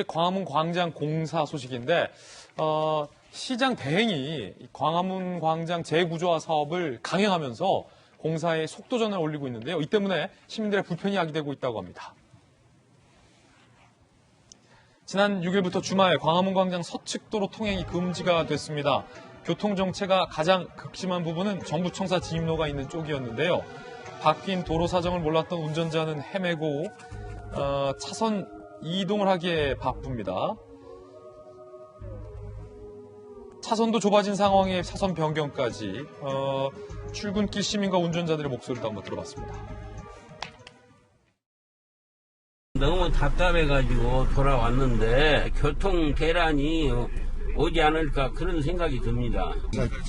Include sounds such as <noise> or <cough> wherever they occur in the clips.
이제 광화문 광장 공사 소식인데 어, 시장 대행이 이 광화문 광장 재구조화 사업을 강행하면서 공사에 속도전을 올리고 있는데요. 이 때문에 시민들의 불편이 야기되고 있다고 합니다. 지난 6일부터 주말 광화문 광장 서측도로 통행이 금지가 됐습니다. 교통 정체가 가장 극심한 부분은 정부 청사 진입로가 있는 쪽이었는데요. 바뀐 도로 사정을 몰랐던 운전자는 헤매고 어, 차선 이동을 하기에 바쁩니다. 차선도 좁아진 상황에 차선 변경까지 어, 출근길 시민과 운전자들의 목소리도 한번 들어봤습니다. 너무 답답해가지고 돌아왔는데 교통 대란이 오지 않을까 그런 생각이 듭니다.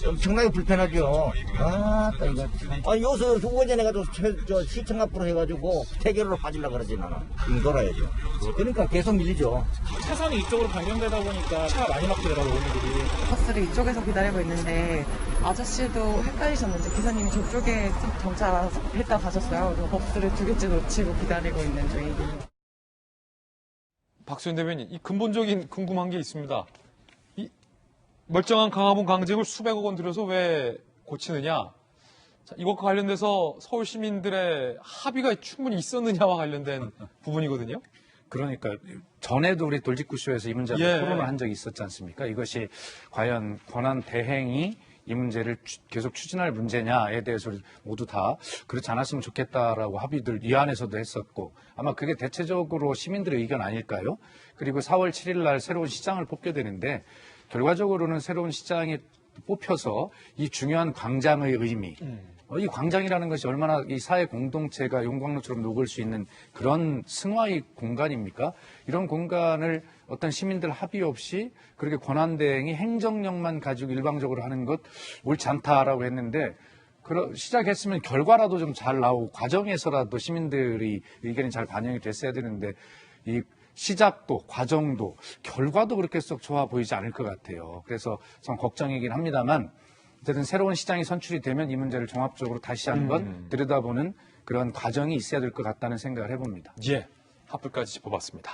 엄청나게 불편하죠. 아, 또 이거. 아, 여기서 두 번째 내가지고 저 시청 앞으로 해가지고 태계로로 빠지려고 그러지 나는. 음, 돌아야죠. 그러니까 계속 밀리죠. 차선이 이쪽으로 변경되다 보니까 차가 많이 막히더라고요, 오늘들이. 버스를 이쪽에서 기다리고 있는데 아저씨도 헷갈리셨는지 기사님이 저쪽에 정차했다 가셨어요. 그래서 버스를 두 개째 놓치고 기다리고 있는 중이에요. 박수현 대변인, 이 근본적인 궁금한 게 있습니다. 이 멀쩡한 강화문 강쟁을 수백억 원 들여서 왜 고치느냐? 자, 이것과 관련돼서 서울 시민들의 합의가 충분히 있었느냐와 관련된 <laughs> 부분이거든요. 그러니까 전에도 우리 돌직구쇼에서 이 문제를 예. 토론을 한 적이 있었지 않습니까? 이것이 과연 권한 대행이 이 문제를 추- 계속 추진할 문제냐에 대해서 모두 다 그렇지 않았으면 좋겠다라고 합의들 이 안에서도 했었고 아마 그게 대체적으로 시민들의 의견 아닐까요? 그리고 4월 7일 날 새로운 시장을 뽑게 되는데 결과적으로는 새로운 시장이 뽑혀서 이 중요한 광장의 의미 어, 이 광장이라는 것이 얼마나 이 사회 공동체가 용광로처럼 녹을 수 있는 그런 승화의 공간입니까? 이런 공간을 어떤 시민들 합의 없이 그렇게 권한대행이 행정력만 가지고 일방적으로 하는 것 옳지 않다라고 했는데 시작했으면 결과라도 좀 잘 나오고 과정에서라도 시민들의 의견이 잘 반영이 됐어야 되는데 이 시작도 과정도 결과도 그렇게 썩 좋아 보이지 않을 것 같아요. 그래서 좀 걱정이긴 합니다만 어쨌든 새로운 시장이 선출이 되면 이 문제를 종합적으로 다시 한번 들여다보는 그런 과정이 있어야 될 것 같다는 생각을 해봅니다. 예, 합불까지 짚어봤습니다.